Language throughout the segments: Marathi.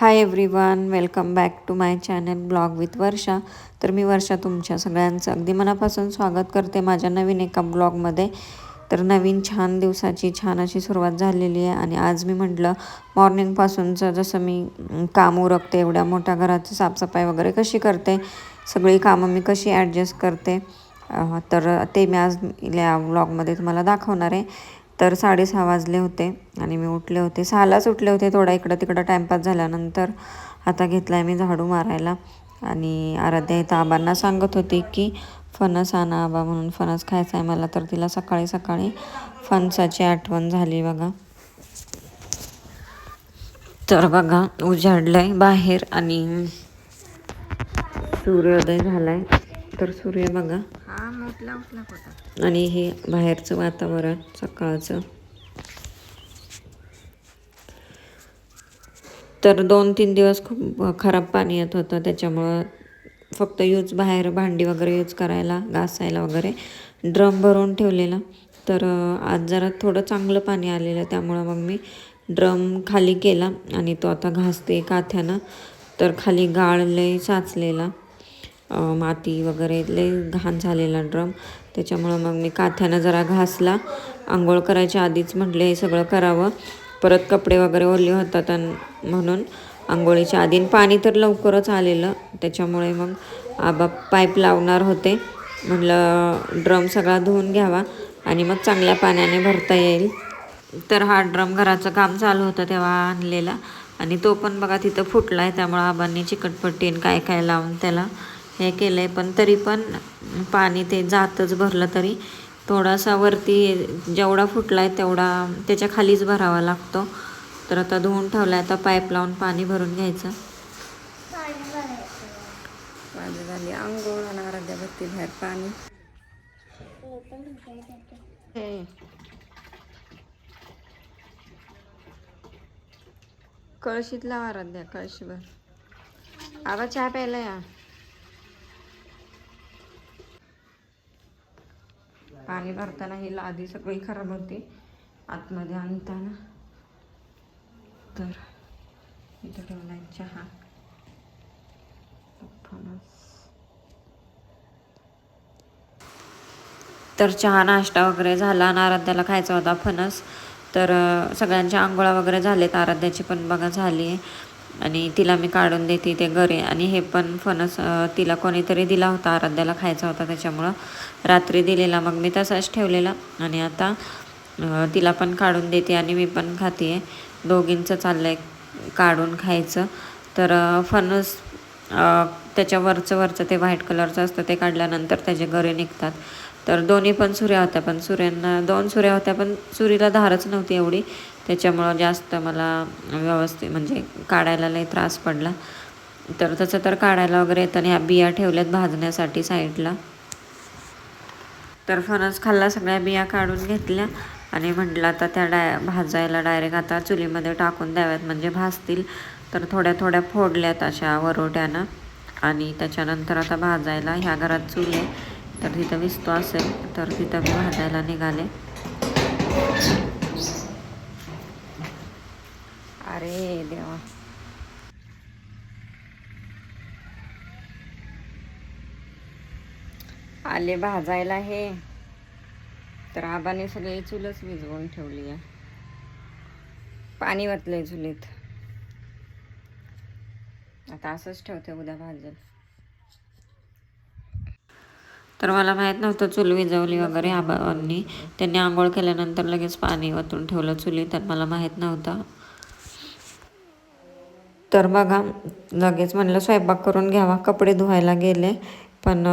Hi everyone welcome back to my channel vlog with Varsha तर मी वर्षा तुमच्या सगळ्यांचं अगदी मनापासून स्वागत करते माझ्या नवीन एका ब्लॉगमध्ये. तर नवीन छान दिवसाची छान अशी सुरुवात झालेली आहे आणि आज मी म्हटलं मॉर्निंगपासूनचं जसं मी काम उरकते एवढ्या मोठ्या घराची साफसफाई वगैरे कशी करते सगळी कामं मी कशी ॲडजस्ट करते तर ते मी आज या ब्लॉगमध्ये तुम्हाला दाखवणार आहे. तर साडेसहा वाजले होते आणि मी उठले होते. सहालाच उठले होते थोडा इकडं तिकडं टाईमपास झाल्यानंतर. आता घेतला आहे मी झाडू मारायला आणि आराध्या इथं आबांना सांगत होती की फणस आणा आबा म्हणून फणस खायचा आहे मला तर तिला सकाळी सकाळी फणसाची आठवण झाली बघा. तर बघा उजाडलं आहे बाहेर आणि सूर्योदय झालाय. तर सूर्य बघा. हा उठला उठला होता आणि हे बाहेरचं वातावरण सकाळचं. तर दोन तीन दिवस खूप खराब पाणी येत होतं त्याच्यामुळं फक्त यूज बाहेर भांडी वगैरे यूज करायला घासायला वगैरे ड्रम भरून ठेवलेला. तर आज जरा थोडं चांगलं पाणी आलेलं त्यामुळं मग मी ड्रम खाली केला आणि तो आता घासते काथ्यानं. तर खाली गाळ लय साचलेला. माती वगैरे लय घाण झालेला ड्रम. त्याच्यामुळं मग मी काथ्यानं जरा घासला. आंघोळ करायच्या आधीच म्हटले हे सगळं करावं. परत कपडे वगैरे ओले होतात अन म्हणून आंघोळीच्या आधी. पाणी तर लवकरच आलेलं. त्याच्यामुळे मग आबा पाईप लावणार होते. म्हटलं ड्रम सगळा धुवून घ्यावा आणि मग चांगल्या पाण्याने भरता येईल. तर हा ड्रम घराचं काम चालू होतं तेव्हा आणलेला. आणि तो पण बघा तिथं फुटला आहे त्यामुळं आबांनी चिकटपट्टी आणि काय काय लावून त्याला हे केलं आहे पण तरी पण पाणी ते जातच भरलं तरी. थोडासा वरती जेवढा फुटला आहे तेवढा त्याच्या खालीच भरावा लागतो. तर आता धुवून ठेवला आहे आता पाईप लावून पाणी भरून घ्यायचं. माझी झाली आंघोळ आणि आराध्या बत्ती बाहेर पाणी. हे. कळशीत लावा आराध्या कळशीभर आबा चहा प्यायला या. पाणी भरताना ही लादी सगळी खराब होती. आतमध्ये आणताना. तर इथं ठेवला चहा. फणस तर चहा नाश्ता वगैरे झाला आणि आराध्याला खायचा होता फणस. तर सगळ्यांच्या आंघोळा वगैरे झालेत. आराध्याची पण बघा झाली. आहे आणि तिला मी काढून देते ते घरी. आणि हे पण फणस तिला कोणीतरी दिला होता आराध्याला खायचा होता त्याच्यामुळं. रात्री दिलेला मग मी तसाच ठेवलेला. आणि आता तिला पण काढून देते आणि मी पण खाते. आहे दोघींचं चाललं आहे काढून खायचं. तर फणस त्याच्या वरचं वरचं ते व्हाईट कलरचं असतं ते काढल्यानंतर त्याचे गरे निघतात. तर दोन्ही पण सुऱ्या होत्या पण सुऱ्यांना दोन सुऱ्या होत्या पण सुरीला धारच नव्हती एवढी. त्याच्यामुळं जास्त मला व्यवस्थित म्हणजे काढायला लई त्रास पडला. तर तसं तर काढायला वगैरे येतं आणि ह्या बिया ठेवल्यात भाजण्यासाठी साईडला. तर फणस खाल्ला सगळ्या बिया काढून घेतल्या आणि म्हटलं आता त्या डाय भाजायला डायरेक्ट आता चुलीमध्ये टाकून द्याव्यात म्हणजे भाजतील. तर थोड्या थोड्या फोडल्यात अशा वरोट्यानं. आणि त्याच्यानंतर आता भाजायला ह्या घरात चूल आहे. तर तिथं विस्तो असेल तर तिथं मी भाजायला निघाले. अरे देवा. आले भाजायला हे. तर आबाने सगळी चुलच विजवून ठेवली आहे. पाणी वतलंय चुलीत. आता असंच ठेवते उद्या भाजेल तर मला माहीत नव्हतं चूल विजवली वगैरे आबांनी त्यांनी आंघोळ केल्यानंतर लगेच पाणी वतून ठेवलं चुलीत तर मला माहीत नव्हतं. तर बघा लगेच म्हणलं स्वयंपाक करून घ्यावा कपडे धुवायला गेले. पण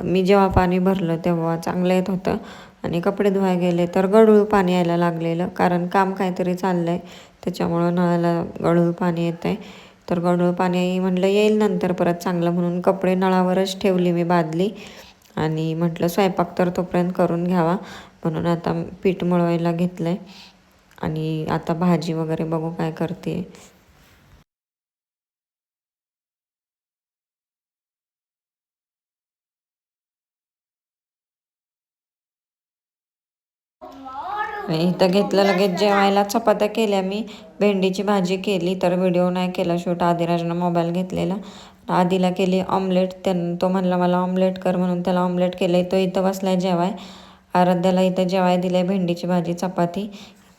मी जेव्हा पाणी भरलं तेव्हा चांगलं येत होतं. आणि कपडे धुवायला गेले तर गढूळ पाणी यायला लागलेलं. कारण काम काहीतरी चाललं आहे त्याच्यामुळं नळाला गढूळ पाणी येत आहे तर गढूळ पाणी म्हटलं येईल नंतर परत चांगलं म्हणून कपडे नळावरच ठेवली मी बादली आणि म्हटलं स्वयंपाक तर तोपर्यंत करून घ्यावा. म्हणून आता पीठ मळवायला घेतलं आहे आणि आता भाजी वगैरे बघू काय करते. इथं घेतलं लगेच जेवायला. चपात्या केल्या मी. भेंडीची भाजी केली तर व्हिडिओ नाही केला शूट. आदिराजनं मोबाईल घेतलेला. आधीला केली ऑमलेट. त्यान तो म्हणला मला ऑमलेट कर म्हणून त्याला ऑमलेट केलं तो इथं बसलाय जेवाय. आराध्याला इथं जेवाय दिलंय भेंडीची भाजी चपाती.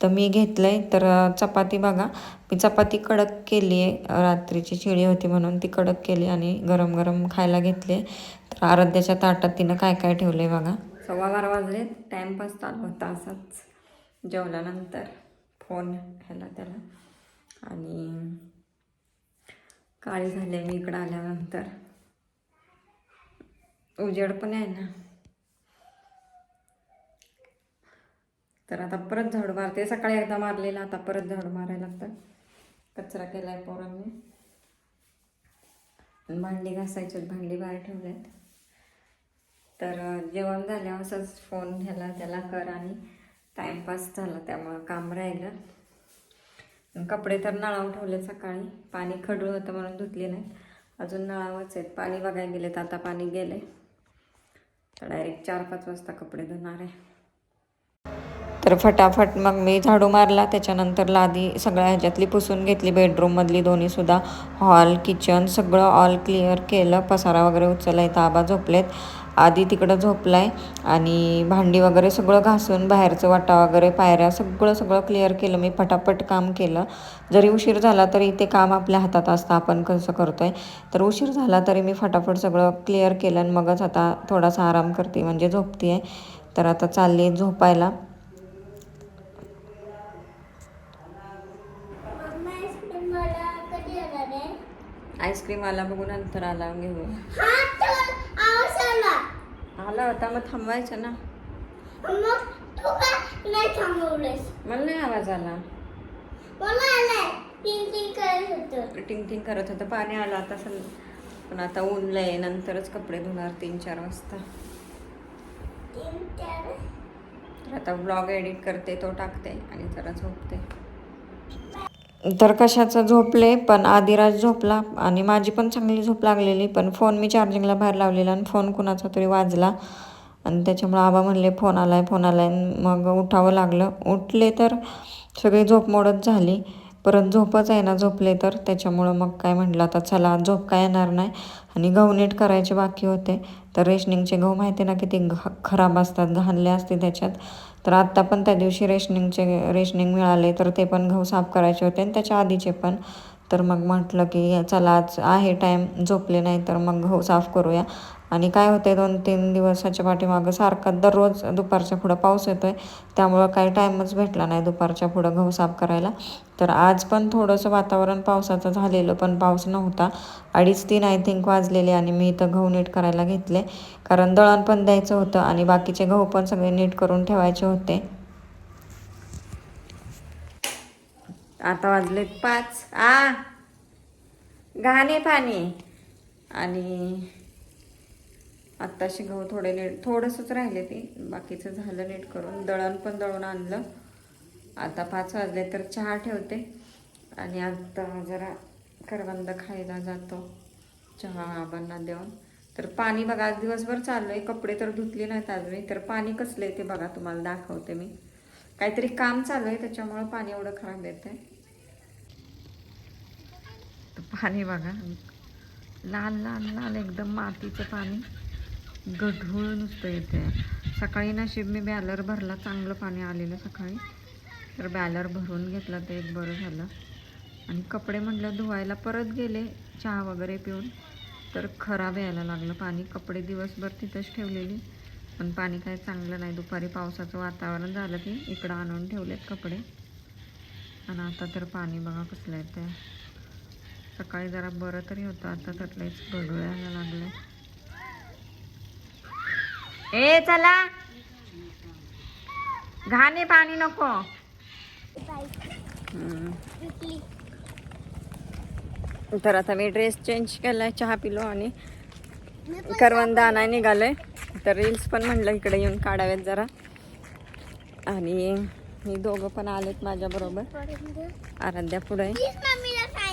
तर मी घेतलंय. तर चपाती बघा. मी चपाती कडक केली आहे. रात्रीची चिळी होती म्हणून ती कडक केली आणि गरम गरम खायला घेतली तर आराध्याच्या ताटात तिनं काय काय ठेवलंय बघा. सव्वा बारा वाजले टाइमपास चालू होता असाच. जेवल्यानंतर फोन ह्याला त्याला. आणि काळी झाले मी इकडं आल्यानंतर. उजेड पण आहे ना. तर आता परत झाडू मारते. सकाळी एकदा मारलेला आता परत झाडू मारायला लागतं. कचरा केलाय पोरांनी. भांडी घासायची भांडी बाहेर ठेवल्यात. तर जेवण झाल्यावर असंच फोन ह्याला त्याला कर आणि टाईमपास झाला त्यामुळं काम राहिलं कपडे तर नळावर ठेवले सकाळी. पाणी खडूळ होतं म्हणून धुतले नाहीत. अजून नळावरच आहेत. पाणी बघायला गेलेत. आता पाणी गेले तर डायरेक्ट चार पाच वाजता कपडे धुणार आहे. तर फटाफट मग मी झाडू मारला. त्याच्यानंतर लादी सगळ्या ह्याच्यातली पुसून घेतली. बेडरूममधली दोन्हीसुद्धा हॉल किचन सगळं ऑल क्लिअर केलं. पसारा वगैरे उचलला इथं आबा झोपलेत. आधी तिकडं झोपलाय आणि भांडी वगैरे सगळं घासून बाहेरचं वाटा वगैरे पायऱ्या सगळं सगळं क्लिअर केलं. मी फटाफट काम केलं. जरी उशीर झाला तरी ते काम आपल्या हातात असतं. आपण कसं करतोय? तर उशीर झाला तरी मी फटाफट सगळं क्लिअर केलं आणि मगच आता थोडासा आराम करते. म्हणजे झोपते आहे तर आता चालली आहे? झोपायला आईस्क्रीम आला बघून नंतर आला घेऊ आला. होता मग थांबवायचं ना. मला नाही आवाज आला. टिंग टिंग करत होतं. पाणी आलं आता सं पण आता ऊन लय नंतरच कपडे धुणार तीन चार वाजता. आता ब्लॉग एडिट करते तो टाकते आणि जरा झोपते. तर कशाचं झोपले? पण आदिराज झोपला आणि माझी पण चांगली झोप लागलेली पण फोन मी चार्जिंगला बाहेर लावलेला आणि फोन कुणाचा तरी वाजला. आणि त्याच्यामुळं आबा म्हणले फोन आलाय फोन आलाय. आणि मग उठावं लागलं. उठले तर सगळी झोप मोडत झाली. परत झोपच आहे ना झोपले तर. त्याच्यामुळं मग काय म्हटलं आता चला झोप काय येणार नाही. आणि गहू नीट करायचे बाकी होते. तर रेशनिंगचे गहू माहिती ना किती घ खराब असतात घाणले असते त्याच्यात. तर आत्ता पण त्या दिवशी रेशनिंगचे रेशनिंग मिळाले तर ते पण गहू साफ करायचे होते आणि त्याच्या आधीचे पण. तर मग म्हटलं की चला आज आहे टाईम झोपले नाही तर मग गहू साफ करूया. आणि काय होते दोन तीन दिवसाच्या पाठीमागं सारखा दररोज दुपारच्या पुढं पाऊस येतो आहे त्यामुळं काही टाईमच भेटला नाही दुपारच्या पुढं गहू साफ करायला. तर आज पण थोडंसं वातावरण पावसाचं झालेलं पण पाऊस नव्हता. अडीच तीन आय थिंक वाजलेले आणि मी इथं गहू नीट करायला घेतले. कारण दळण पण द्यायचं होतं आणि बाकीचे गहू पण सगळे नीट करून ठेवायचे होते. आता वाजलेत पाच. आ घाणे पाणी. आणि आत्ताशी गहू थोडे नीट थोडंसंच राहिले ते. बाकीचं झालं नीट करून. दळण पण दळून आणलं. आता पाच वाजले तर चहा ठेवते. आणि आता जरा करवंद खायला जातो. चहा आबांना देऊन. तर पाणी बघा आज दिवसभर चाललंय. कपडे तर धुतले नाहीत आज मी तर पाणी कसलं आहे ते बघा तुम्हाला दाखवते मी. काहीतरी काम चालू आहे त्याच्यामुळं पाणी एवढं खराब येत आहे पाणी बघा. लाल लाल लाल एकदम मातीचं पाणी. गढूळ नुसतं येते सकाळी नशीब मी बॅलर भरला चांगलं पाणी आलेलं सकाळी. तर बॅलर भरून घेतला ते एक बरं झालं. आणि कपडे म्हटलं धुवायला परत गेले चहा वगैरे पिऊन. तर खराब यायला लागलं पाणी. कपडे दिवसभर तिथंच ठेवलेली. पण पाणी काय चांगलं नाही. दुपारी पावसाचं वातावरण झालं की इकडं आणून ठेवलेत कपडे. आणि आता तर पाणी बघा कसलं येतं सकाळी जरा बरं तरी होतं. आता तर लईच लागलं ए चला. घाणे पाणी नको. तर आता मी ड्रेस चेंज केलाय चहा पिलो आणि करवंदा आणाय निघालोय. तर रील्स पण म्हणलं इकडे येऊन काढावेत जरा. आणि मी दोघं पण आलेत माझ्याबरोबर. आराध्या पुढे.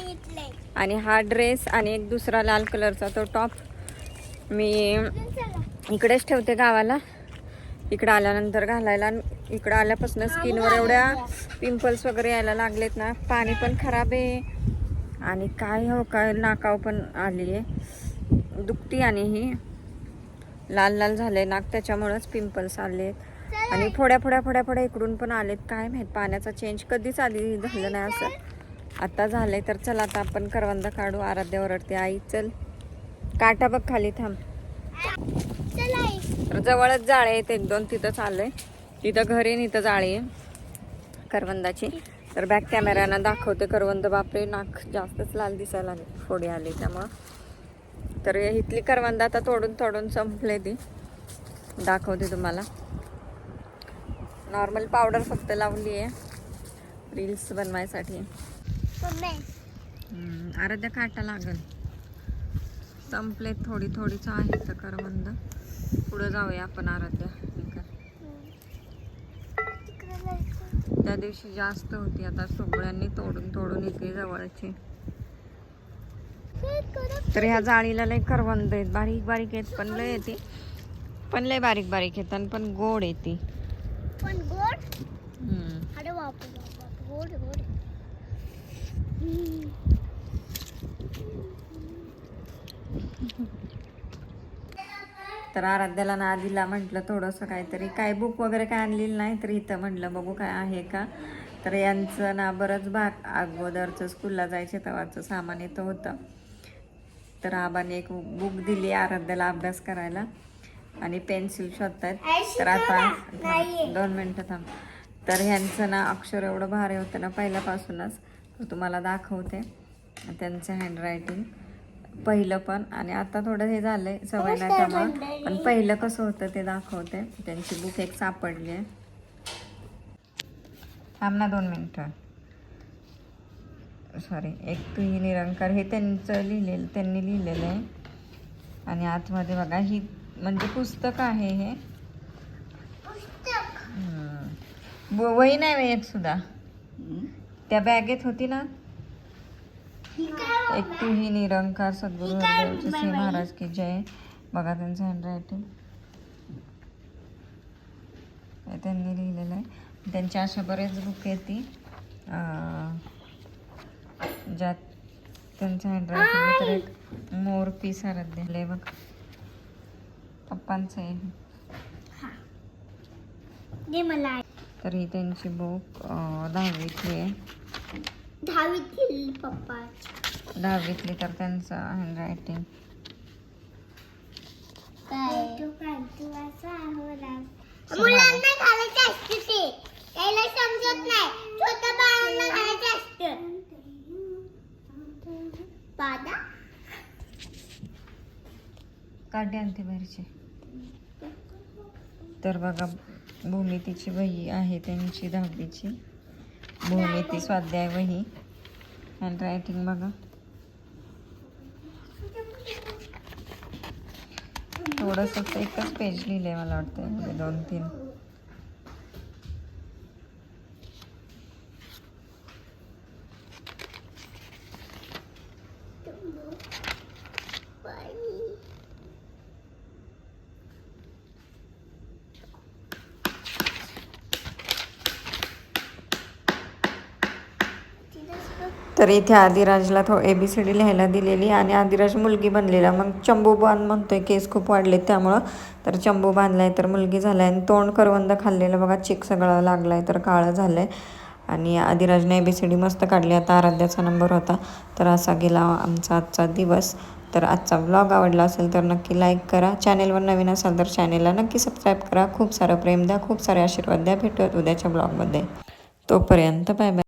सांगितलंय आणि हा ड्रेस आणि एक दुसरा लाल कलरचा तो टॉप मी इकडेच ठेवते गावाला. इकडं आल्यानंतर घालायला इकडं आल्यापासून स्किनवर एवढ्या पिंपल्स वगैरे यायला लागलेत ना पाणी पण खराब आहे. आणि काय हो काय नाकाव पण आली आहे. दुखती आणि ही. लाल लाल झाले नाक त्याच्यामुळंच पिंपल्स आले आणि फोड्या फोड्या फोड्या फोड्या इकडून पण आलेत. काय माहीत पाण्याचा चेंज कधीच आली झालं नाही असं. आता झालंय तर चल आता आपण करवंदा काढू आराध्या ओरडते आई चल. काटा बघ खाली थांब. तर जवळच जाळे आहेत एक दोन तिथंच आलंय तिथं घरी इथं जाळी आहे करवंदाची. तर बॅक कॅमेऱ्यानं दाखवते करवंद बापरे नाक जास्तच लाल दिसायला लागले फोडी आली त्यामुळं. तर इथली करवंद आता तोडून तोडून संपले ती. दाखवते तुम्हाला. नॉर्मल पावडर फक्त लावली आहे रील्स बनवायसाठी. आराध्या काटा लागल संपले थोडी थोडीच आहे तर करवंद पुढे जाऊया आपण आराध्या. त्या दिवशी जास्त होती आता सगळ्यांनी तोडून तोडून इथे जवळची. तर ह्या जाळीला लय करवंद आहेत बारीक बारीक आहेत पण लय येते पण लय बारीक बारीक आहेत आणि पण गोड येते पण गोड. गोड गोड. तर आराध्याला ना आधीला म्हटलं थोडंसं काहीतरी. काय बुक वगैरे काय आणलेलं नाही तर इथं म्हटलं बघू काय आहे का. तर यांचं ना बरंच भाग अगोदरचं स्कूलला जायचे तेव्हाचं सामान इथं होतं. तर आबाने एक बुक दिली आराध्याला अभ्यास करायला. आणि पेन्सिल शोधतायत. तर आता दोन मिनटं थांब. तर ह्यांचं ना अक्षर एवढं भारी होतं ना पहिल्यापासूनच. तुम्हाला दाखवते. त्यांचं हँडरायटिंग पहिलं पण आणि आता थोडं हे झालंय सवय नाही त्यामुळं पण पहिलं कसं होतं ते दाखवते. त्यांची बुक एक सापडली आहे. थांब ना दोन मिनटं. सॉरी एक तुही निरंकार. हे त्यांचं लिहिलेलं त्यांनी लिहिलेलं आहे. आणि आतमध्ये बघा ही म्हणजे पुस्तक आहे हे. वही नाही एक सुद्धा. त्या बॅगेत होती ना? एक तुही निरंकार सद्गुरु हरिदेवचे श्री महाराज की जय. बघा त्यांचं हँडरायटिंग त्यांनी लिहिलेलं आहे. त्यांच्या अशा बरेच बुक ती. अं, ज्यात त्यांचं हँडरायटिंग तर एक मोर पीस दिले बघ. पप्पांचं आहे. हे. तर ही त्यांची बुक दहावीतली आहे. दहावीत गेली पप्पा. दहावीतली तर त्यांचं हँडरायटिंग काय? मुलांना. घालायचं असतं ते. त्याला समजत नाही. छोट्या बाळांना घालायचं असतं. पादा काढे आणते बाहेरचे. तर बघा भूमितीची वही आहे त्यांची दहावीची. भूमिती स्वाध्याय वही. हँडरायटिंग बघा. थोडंसं एकच पेज लिहिलंय मला वाटतं म्हणजे दोन तीन तर इथे आदिराजला थो ए बी सी डी लिहायला दिलेली आणि आदिराज मुलगी बनलेला. मग चंबू बांध म्हणतोय केस खूप वाढले त्यामुळं. तर चंबू बांधलाय तर मुलगी झालाय. आणि तोंड करवंद खाल्लेलं बघा चिक सगळं लागलाय तर काळं झालंय. आणि आदिराजने ए बी सी डी मस्त काढली. आता आराध्याचा नंबर होता. तर असा गेला आमचा आजचा दिवस. तर आजचा व्लॉग आवडला असेल तर नक्की लाईक करा. चॅनेलवर नवीन असाल तर चॅनेलला नक्की सबस्क्राईब करा. खूप सारं प्रेम द्या खूप सारे आशीर्वाद द्या. भेटूयात उद्याच्या ब्लॉगमध्ये तोपर्यंत बाय बाय